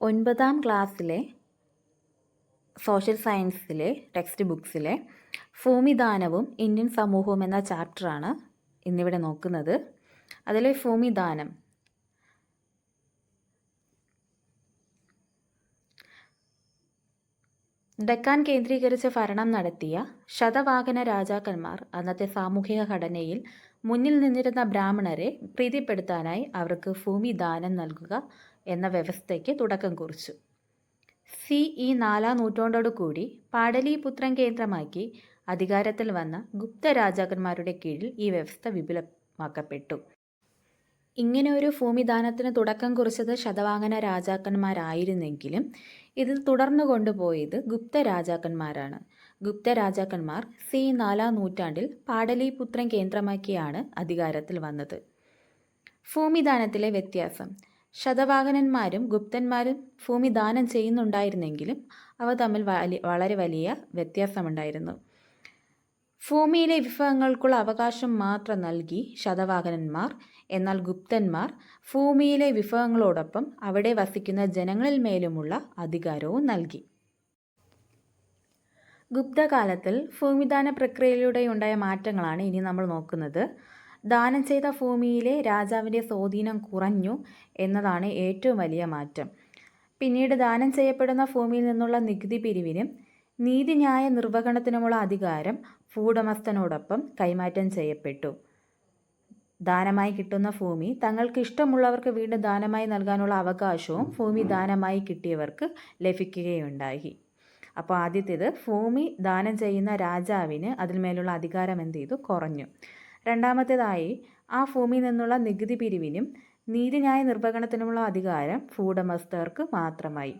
ഒൻപതാം ക്ലാസ്സിലെ സോഷ്യൽ സയൻസിലെ ടെക്സ്റ്റ് ബുക്സിലെ ഭൂമിദാനവും ഇന്ത്യൻ സമൂഹവും എന്ന ചാപ്റ്ററാണ് ഇന്നിവിടെ നോക്കുന്നത്. അതിലെ ഭൂമിദാനം. ഡെക്കാൻ കേന്ദ്രീകരിച്ച് ഭരണം നടത്തിയ ശതവാഹന രാജാക്കന്മാർ അന്നത്തെ സാമൂഹിക ഘടനയിൽ മുന്നിൽ നിന്നിരുന്ന ബ്രാഹ്മണരെ പ്രീതിപ്പെടുത്താനായി അവർക്ക് ഭൂമി ദാനം നൽകുക എന്ന വ്യവസ്ഥയ്ക്ക് തുടക്കം കുറിച്ചു. സി ഇ നാലാം നൂറ്റാണ്ടോടുകൂടി പാടലീപുത്രം കേന്ദ്രമാക്കി അധികാരത്തിൽ വന്ന ഗുപ്ത രാജാക്കന്മാരുടെ കീഴിൽ ഈ വ്യവസ്ഥ വിപുലമാക്കപ്പെട്ടു. ഇങ്ങനെ ഒരു ഭൂമിദാനത്തിന് തുടക്കം കുറിച്ചത് ശതവാഹന രാജാക്കന്മാരായിരുന്നെങ്കിലും ഇത് തുടർന്നു കൊണ്ടുപോയത് ഗുപ്ത രാജാക്കന്മാരാണ്. ഗുപ്ത രാജാക്കന്മാർ സി നാലാം നൂറ്റാണ്ടിൽ പാടലീപുത്രം കേന്ദ്രമാക്കിയാണ് അധികാരത്തിൽ വന്നത്. ഭൂമിദാനത്തിലെ വ്യത്യാസം. ശതവാഹനന്മാരും ഗുപ്തന്മാരും ഭൂമി ദാനം ചെയ്യുന്നുണ്ടായിരുന്നെങ്കിലും അവ തമ്മിൽ വളരെ വലിയ വ്യത്യാസമുണ്ടായിരുന്നു. ഭൂമിയിലെ വിഭവങ്ങൾക്കുള്ള അവകാശം മാത്രം നൽകി ശതവാഹനന്മാർ എന്നാൽ ഗുപ്തന്മാർ ഭൂമിയിലെ വിഭവങ്ങളോടൊപ്പം അവിടെ വസിക്കുന്ന ജനങ്ങളിൽ മേലുമുള്ള അധികാരവും നൽകി. ഗുപ്തകാലത്തിൽ ഭൂമിദാന പ്രക്രിയയിലൂടെ ഉണ്ടായ മാറ്റങ്ങളാണ് ഇനി നമ്മൾ നോക്കുന്നത്. ദാനം ചെയ്ത ഭൂമിയിലെ രാജാവിന്റെ സ്വാധീനം കുറഞ്ഞു എന്നതാണ് ഏറ്റവും വലിയ മാറ്റം. പിന്നീട് ദാനം ചെയ്യപ്പെടുന്ന ഭൂമിയിൽ നിന്നുള്ള നികുതി പിരിവിനും നീതിന്യായ നിർവഹണത്തിനുമുള്ള അധികാരം ഭൂടമസ്ഥനോടൊപ്പം കൈമാറ്റം ചെയ്യപ്പെട്ടു. ദാനമായി കിട്ടുന്ന ഭൂമി തങ്ങൾക്ക് ഇഷ്ടമുള്ളവർക്ക് വീണ്ടും ദാനമായി നൽകാനുള്ള അവകാശവും ഭൂമി ദാനമായി കിട്ടിയവർക്ക് ലഭിക്കുകയുണ്ടായി. അപ്പോൾ ആദ്യത്തേത് ഭൂമി ദാനം ചെയ്യുന്ന രാജാവിന് അതിന്മേലുള്ള അധികാരം എന്ത് ചെയ്തു? കുറഞ്ഞു. രണ്ടാമത്തേതായി ആ ഭൂമിയിൽ നിന്നുള്ള നികുതി പിരിവിനും നീതിന്യായ നിർവഹണത്തിനുമുള്ള അധികാരം ഭൂടമസ്ഥർക്ക് മാത്രമായി.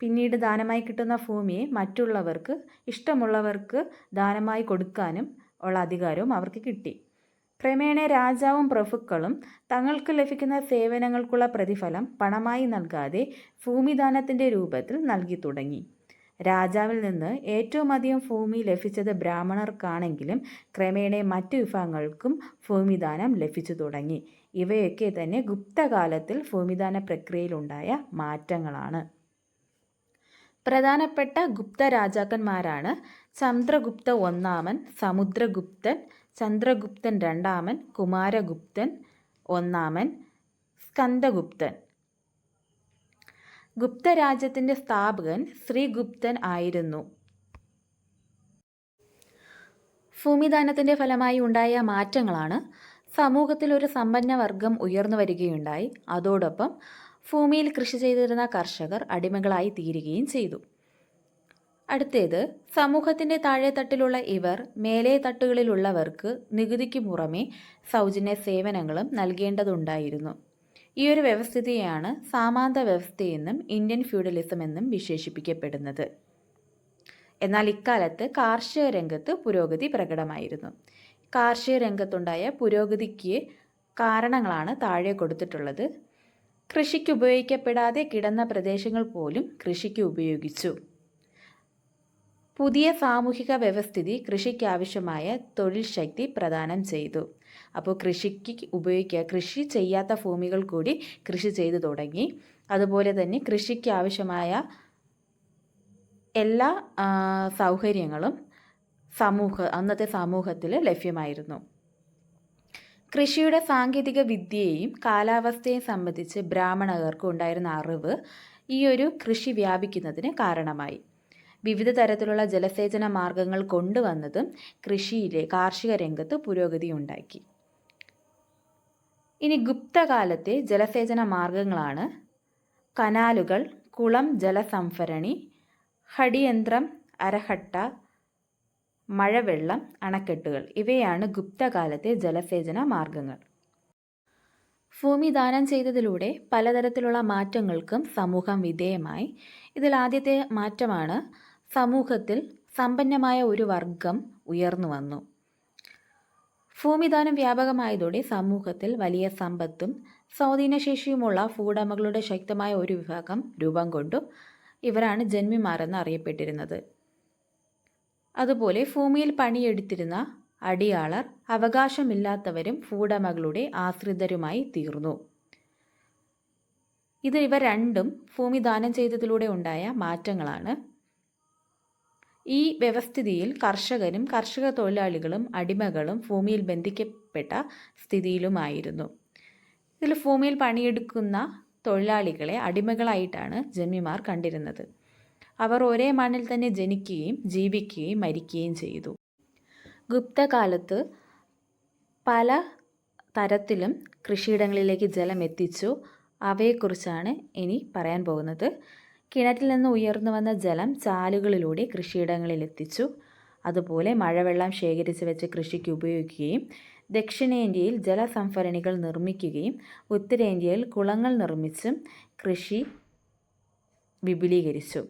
പിന്നീട് ദാനമായി കിട്ടുന്ന ഭൂമിയെ മറ്റുള്ളവർക്ക് ഇഷ്ടമുള്ളവർക്ക് ദാനമായി കൊടുക്കാനും ഉള്ള അധികാരവും അവർക്ക് കിട്ടി. ക്രമേണ രാജാവും പ്രഭുക്കളും തങ്ങൾക്ക് ലഭിക്കുന്ന സേവനങ്ങൾക്കുള്ള പ്രതിഫലം പണമായി നൽകാതെ ഭൂമിദാനത്തിന്റെ രൂപത്തിൽ നൽകി തുടങ്ങി. രാജാവിൽ നിന്ന് ഏറ്റവും അധികം ഭൂമി ലഭിച്ചത് ബ്രാഹ്മണർക്കാണെങ്കിലും ക്രമേണ മറ്റു വിഭാഗങ്ങൾക്കും ഭൂമിദാനം ലഭിച്ചു തുടങ്ങി. ഇവയൊക്കെ തന്നെ ഗുപ്തകാലത്തിൽ ഭൂമിദാന പ്രക്രിയയിലുണ്ടായ മാറ്റങ്ങളാണ്. പ്രധാനപ്പെട്ട ഗുപ്ത രാജാക്കന്മാരാണ് ചന്ദ്രഗുപ്ത ഒന്നാമൻ സമുദ്രഗുപ്തൻ ചന്ദ്രഗുപ്തൻ രണ്ടാമൻ കുമാരഗുപ്തൻ ഒന്നാമൻ സ്കന്ദഗുപ്തൻ. ഗുപ്തരാജ്യത്തിന്റെ സ്ഥാപകൻ ശ്രീഗുപ്തൻ ആയിരുന്നു. ഭൂമിദാനത്തിന്റെ ഫലമായി ഉണ്ടായ മാറ്റങ്ങളാണ് സമൂഹത്തിൽ ഒരു സമ്പന്ന വർഗം ഉയർന്നു വരികയുണ്ടായി. അതോടൊപ്പം ഭൂമിയിൽ കൃഷി ചെയ്തിരുന്ന കർഷകർ അടിമകളായി തീരുകയും ചെയ്തു. അടുത്തേത് സമൂഹത്തിന്റെ താഴെത്തട്ടിലുള്ള ഇവർ മേലേ തട്ടുകളിലുള്ളവർക്ക് നികുതിക്ക് പുറമെ സൗജന്യ സേവനങ്ങളും നൽകേണ്ടതുണ്ടായിരുന്നു. ഈ ഒരു വ്യവസ്ഥിതിയാണ് സാമാന്ത വ്യവസ്ഥയെന്നും ഇന്ത്യൻ ഫ്യൂഡലിസം എന്നും വിശേഷിപ്പിക്കപ്പെടുന്നത്. എന്നാൽ ഇക്കാലത്ത് കാർഷിക രംഗത്ത് പുരോഗതി പ്രകടമായിരുന്നു. കാർഷിക രംഗത്തുണ്ടായ പുരോഗതിക്ക് കാരണങ്ങളാണ് താഴെ കൊടുത്തിട്ടുള്ളത്. കൃഷിക്ക് ഉപയോഗിക്കപ്പെടാതെ കിടന്ന പ്രദേശങ്ങൾ പോലും കൃഷിക്ക് ഉപയോഗിച്ചു. പുതിയ സാമൂഹിക വ്യവസ്ഥിതി കൃഷിക്കാവശ്യമായ തൊഴിൽ ശക്തി പ്രദാനം ചെയ്തു. അപ്പോൾ കൃഷിക്ക് ഉപയോഗിക്കുക കൃഷി ചെയ്യാത്ത ഭൂമികൾ കൂടി കൃഷി ചെയ്തു തുടങ്ങി. അതുപോലെ തന്നെ കൃഷിക്ക് ആവശ്യമായ എല്ലാ സൗകര്യങ്ങളും സമൂഹ അന്നത്തെ സമൂഹത്തിൽ ലഭ്യമായിരുന്നു. കൃഷിയുടെ സാങ്കേതിക വിദ്യയെയും കാലാവസ്ഥയെയും സംബന്ധിച്ച് ബ്രാഹ്മണകർക്ക് ഉണ്ടായിരുന്ന അറിവ് ഈ ഒരു കൃഷി വ്യാപിക്കുന്നതിന് കാരണമായി. വിവിധ തരത്തിലുള്ള ജലസേചന മാർഗങ്ങൾ കൊണ്ടുവന്നതും കൃഷിയിലെ കാർഷിക രംഗത്ത് പുരോഗതി ഉണ്ടാക്കി. ഇനി ഗുപ്തകാലത്തെ ജലസേചന മാർഗങ്ങളാണ് കനാലുകൾ കുളം ജലസംഭരണി ഹടിയന്ത്രം അരഹട്ട മഴവെള്ളം അണക്കെട്ടുകൾ. ഇവയാണ് ഗുപ്തകാലത്തെ ജലസേചന മാർഗങ്ങൾ. ഭൂമി ദാനം ചെയ്തതിലൂടെ പലതരത്തിലുള്ള മാറ്റങ്ങൾക്കും സമൂഹം വിധേയമായി. ഇതിൽ ആദ്യത്തെ മാറ്റമാണ് സമൂഹത്തിൽ സമ്പന്നമായ ഒരു വർഗം ഉയർന്നു വന്നു. ഭൂമിദാനം വ്യാപകമായതോടെ സമൂഹത്തിൽ വലിയ സമ്പത്തും സ്വാധീനശേഷിയുമുള്ള ഭൂടമകളുടെ ശക്തമായ ഒരു വിഭാഗം രൂപം കൊണ്ടു ഇവരാണ് ജന്മിമാരെന്ന് അറിയപ്പെട്ടിരുന്നത്. അതുപോലെ ഭൂമിയിൽ പണിയെടുത്തിരുന്ന അടിയാളർ അവകാശമില്ലാത്തവരും ഭൂടമകളുടെ ആശ്രിതരുമായി തീർന്നു. ഇത് ഇവ രണ്ടും ഭൂമിദാനം ചെയ്തതിലൂടെ ഉണ്ടായ മാറ്റങ്ങളാണ്. ഈ വ്യവസ്ഥിതിയിൽ കർഷകരും കർഷക തൊഴിലാളികളും അടിമകളും ഭൂമിയിൽ ബന്ധിക്കപ്പെട്ട സ്ഥിതിയിലുമായിരുന്നു. ഇതിൽ ഭൂമിയിൽ പണിയെടുക്കുന്ന തൊഴിലാളികളെ അടിമകളായിട്ടാണ് ജന്മിമാർ കണ്ടിരുന്നത്. അവർ ഒരേ മണ്ണിൽ തന്നെ ജനിക്കുകയും ജീവിക്കുകയും മരിക്കുകയും ചെയ്തു. ഗുപ്തകാലത്ത് പല തരത്തിലും കൃഷിയിടങ്ങളിലേക്ക് ജലം എത്തിച്ചു അവയെക്കുറിച്ചാണ് ഇനി പറയാൻ പോകുന്നത്. കിണറ്റിൽ നിന്ന് ഉയർന്നു വന്ന ജലം ചാലുകളിലൂടെ കൃഷിയിടങ്ങളിൽ എത്തിച്ചു അതുപോലെ മഴവെള്ളം ശേഖരിച്ച് വെച്ച് കൃഷിക്ക് ഉപയോഗിക്കുകയും ദക്ഷിണേന്ത്യയിൽ ജലസംഭരണികൾ നിർമ്മിക്കുകയും ഉത്തരേന്ത്യയിൽ കുളങ്ങൾ നിർമ്മിച്ചും കൃഷി വിപുലീകരിച്ചു.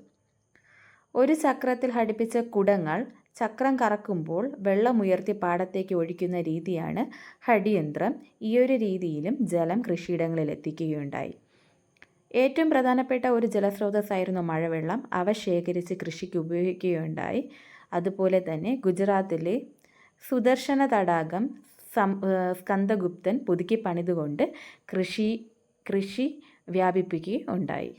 ഒരു ചക്രത്തിൽ ഘടിപ്പിച്ച കുടങ്ങൾ ചക്രം കറക്കുമ്പോൾ വെള്ളം ഉയർത്തി പാടത്തേക്ക് ഒഴിക്കുന്ന രീതിയാണ് ഹടിയന്ത്രം ഈയൊരു രീതിയിലും ജലം കൃഷിയിടങ്ങളിൽ എത്തിക്കുകയുണ്ടായി ഏറ്റവും പ്രധാനപ്പെട്ട ഒരു ജലസ്രോതസ്സായിരുന്നു മഴവെള്ളം. അവ ശേഖരിച്ച് കൃഷിക്ക് ഉപയോഗിക്കുകയുണ്ടായി. അതുപോലെ തന്നെ ഗുജറാത്തിലെ സുദർശന തടാകം സം സ്കന്ദഗുപ്തൻ പുതുക്കി പണിതുകൊണ്ട് കൃഷി കൃഷി വ്യാപിപ്പിക്കുകയുണ്ടായി.